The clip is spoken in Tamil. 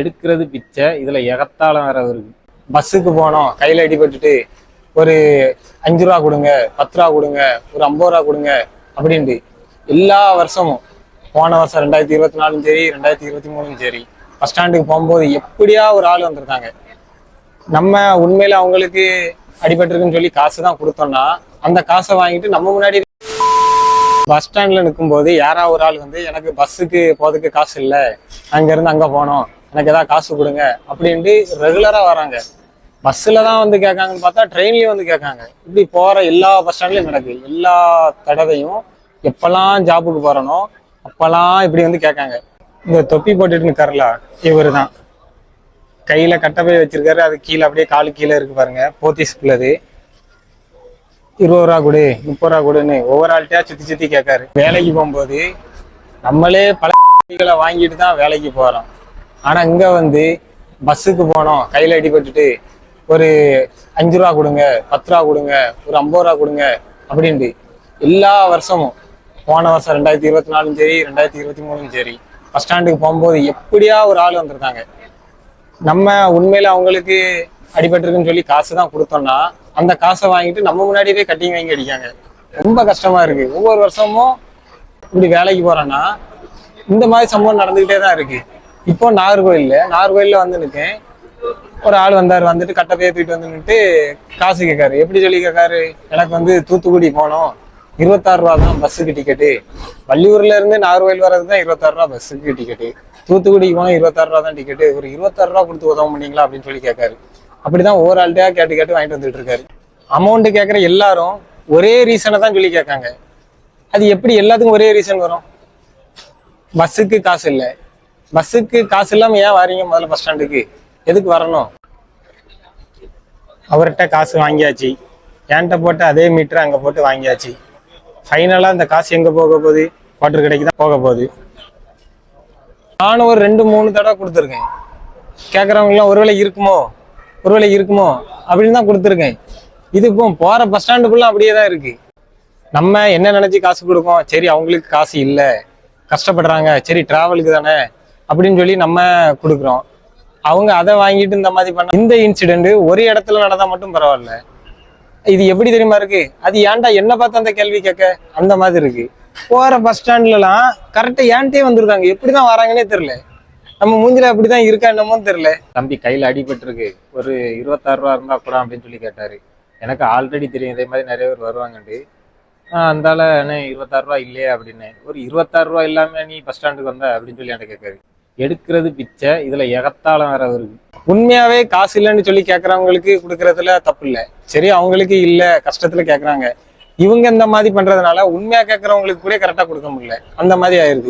எடுக்கிறது பிச்சை இதில் எகத்தாளம் வேற வருது. பஸ்ஸுக்கு போனோம் கையில் அடிபட்டுட்டு ஒரு அஞ்சு ரூபா கொடுங்க பத்து ரூபா கொடுங்க ஒரு ஐம்பது ரூபா கொடுங்க அப்படின்ட்டு. எல்லா வருஷமும் போன வருஷம் ரெண்டாயிரத்தி இருபத்தி நாலும் சரி ரெண்டாயிரத்தி இருபத்தி மூணும் சரி பஸ் ஸ்டாண்டுக்கு போகும்போது எப்படியா ஒரு ஆள் வந்திருக்காங்க. நம்ம உண்மையில அவங்களுக்கு அடிபட்டிருக்குன்னு சொல்லி காசு தான் கொடுத்தோம்னா அந்த காசை வாங்கிட்டு நம்ம முன்னாடி பஸ் ஸ்டாண்ட்ல நிற்கும்போது யாரா ஒரு ஆள் வந்து எனக்கு பஸ்ஸுக்கு போறதுக்கு காசு இல்லை. அங்கேருந்து அங்கே போனோம் எனக்கு ஏதாவது காசு கொடுங்க அப்படின்ட்டு ரெகுலரா வராங்க. பஸ்ஸில் தான் வந்து கேட்காங்கன்னு பார்த்தா ட்ரெயின்லேயும் வந்து கேட்காங்க. இப்படி போற எல்லா பஸ் ஸ்டாண்ட்லையும் நடக்குது. எல்லா தடவையும் எப்போல்லாம் ஜாபுக்கு போகிறனோ அப்பெல்லாம் இப்படி வந்து கேட்காங்க. இந்த தொப்பி போட்டுட்டு நிற்காருல இவரு தான் கையில கட்டப்பை வச்சிருக்காரு அது கீழே அப்படியே காலு கீழே இருக்கு பாருங்க. போத்தீஸ் உள்ளது இருபது ரூபா கொடு முப்பது ரூபா கொடுன்னு ஒவ்வொரு ஆள்கிட்டயா சுற்றி சுற்றி கேட்காரு. வேலைக்கு போகும்போது நம்மளே பல வாங்கிட்டு தான் வேலைக்கு போறோம். ஆனா இங்க வந்து பஸ்ஸுக்கு போனோம். கையில அடிபட்டுட்டு ஒரு அஞ்சு ரூபா கொடுங்க பத்து ரூபா கொடுங்க ஒரு ஐம்பது ரூபா கொடுங்க அப்படின்ட்டு எல்லா வருஷமும் போன வருஷம் ரெண்டாயிரத்தி இருபத்தி நாலும் சரி ரெண்டாயிரத்தி இருபத்தி மூணும் சரி பஸ் ஸ்டாண்டுக்கு போகும்போது எப்படியா ஒரு ஆள் வந்திருக்காங்க நம்ம உண்மையில அவங்களுக்கு அடிபட்டிருக்குன்னு சொல்லி காசு தான் கொடுத்தோம்னா அந்த காசை வாங்கிட்டு நம்ம முன்னாடியே கட்டிங் வாங்கி அடிக்காங்க. ரொம்ப கஷ்டமா இருக்கு. ஒவ்வொரு வருஷமும் இப்படி வேலைக்கு போறேன்னா இந்த மாதிரி சம்பவம் நடந்துகிட்டே தான் இருக்கு. இப்போ நாகர்கோயில்ல நாகர்கோயில்ல வந்து நிற்கேன் ஒரு ஆள் வந்தார் வந்துட்டு கட்டப்பையை தூக்கிட்டு வந்து நின்றுட்டு காசு கேட்காரு. எப்படி சொல்லி கேட்காரு? எனக்கு வந்து தூத்துக்குடி போகணும் இருபத்தாறு ரூபா தான் பஸ்ஸுக்கு டிக்கெட்டு வள்ளியூர்ல இருந்து நாகர்கோயில் வர்றது தான் இருபத்தாறு ரூபா பஸ்ஸுக்கு டிக்கெட்டு தூத்துக்குடிக்கு போனால் இருபத்தாறு ரூபா தான் டிக்கெட்டு ஒரு இருபத்தாறு ரூபா கொடுத்து உதவ முடியுங்களா அப்படின்னு சொல்லி கேட்காரு. அப்படிதான் ஒவ்வொரு ஆள்கிட்டயா கேட்டு கேட்டு வாங்கிட்டு வந்துட்டு இருக்காரு. அமௌண்ட் கேட்குற எல்லாரும் ஒரே ரீசனை தான் சொல்லி கேட்காங்க. அது எப்படி எல்லாத்துக்கும் ஒரே ரீசன் வரும்? பஸ்ஸுக்கு காசு இல்லை. பஸ்ஸுக்கு காசு இல்லாமல் ஏன் வரீங்க முதல்ல பஸ் ஸ்டாண்டுக்கு எதுக்கு வரணும்? அவர்கிட்ட காசு வாங்கியாச்சு. என்கிட்ட போட்டு அதே மீட்டர் அங்கே போட்டு வாங்கியாச்சு. ஃபைனலாக அந்த காசு எங்கே போக போகுது? வாட்டர் கடைக்கு தான் போக போகுது. நானும் ஒரு ரெண்டு மூணு தடவை கொடுத்துருக்கேன். கேட்குறவங்களாம் ஒருவேளை இருக்குமோ? ஒருவேளை இருக்குமோ? அப்படின்னு தான் கொடுத்துருக்கேன். இது இப்போ போகிற பஸ் ஸ்டாண்டுக்குள்ளே அப்படியே தான் இருக்கு. நம்ம என்ன நினச்சி காசு கொடுக்கோம்? சரி அவங்களுக்கு காசு இல்லை. கஷ்டப்படுறாங்க. சரி ட்ராவலுக்கு தானே. அப்படின்னு சொல்லி நம்ம கொடுக்குறோம். அவங்க அதை வாங்கிட்டு இந்த மாதிரி பண்ண இந்த இன்சிடென்ட் ஒரு இடத்துல நடந்தா மட்டும் பரவாயில்ல. இது எப்படி தெரியுமா இருக்கு? அது ஏன்டா என்ன பார்த்து அந்த கேள்வி கேட்க? அந்த மாதிரி இருக்கு. போற பஸ் ஸ்டாண்ட்லலாம் கரெக்டாக ஏன்ட்டே வந்திருக்காங்க. எப்படிதான் வராங்கன்னே தெரியல. நம்ம மூஞ்சில அப்படிதான் இருக்கா என்னமோ தெரியல. தம்பி கையில அடிபட்டுருக்கு. ஒரு இருபத்தாறு ரூபா இருந்தா கூட அப்படின்னு சொல்லி கேட்டாரு. எனக்கு ஆல்ரெடி தெரியும். இதே மாதிரி நிறைய பேர் வருவாங்கண்டு ஆஹ் அந்தால என்ன இருபத்தாறு ரூபா இல்லையே அப்படின்னு. ஒரு இருபத்தாறு ரூபா இல்லாம நீ பஸ் ஸ்டாண்டுக்கு வந்த அப்படின்னு சொல்லி என்கிட்ட கேட்காரு. எடுக்கிறது பிச்சை இதுல எகத்தாளம் வேற வருது. உண்மையாவே காசு இல்லைன்னு சொல்லி கேட்கறவங்களுக்கு கொடுக்கறதுல தப்பு இல்லை. சரி அவங்களுக்கு இல்ல கஷ்டத்துல கேட்கறாங்க இவங்க இந்த மாதிரி பண்றதுனால உண்மையா கேட்கறவங்களுக்கு கூட கரெக்டா கொடுக்க முடியல. அந்த மாதிரி ஆயிருது.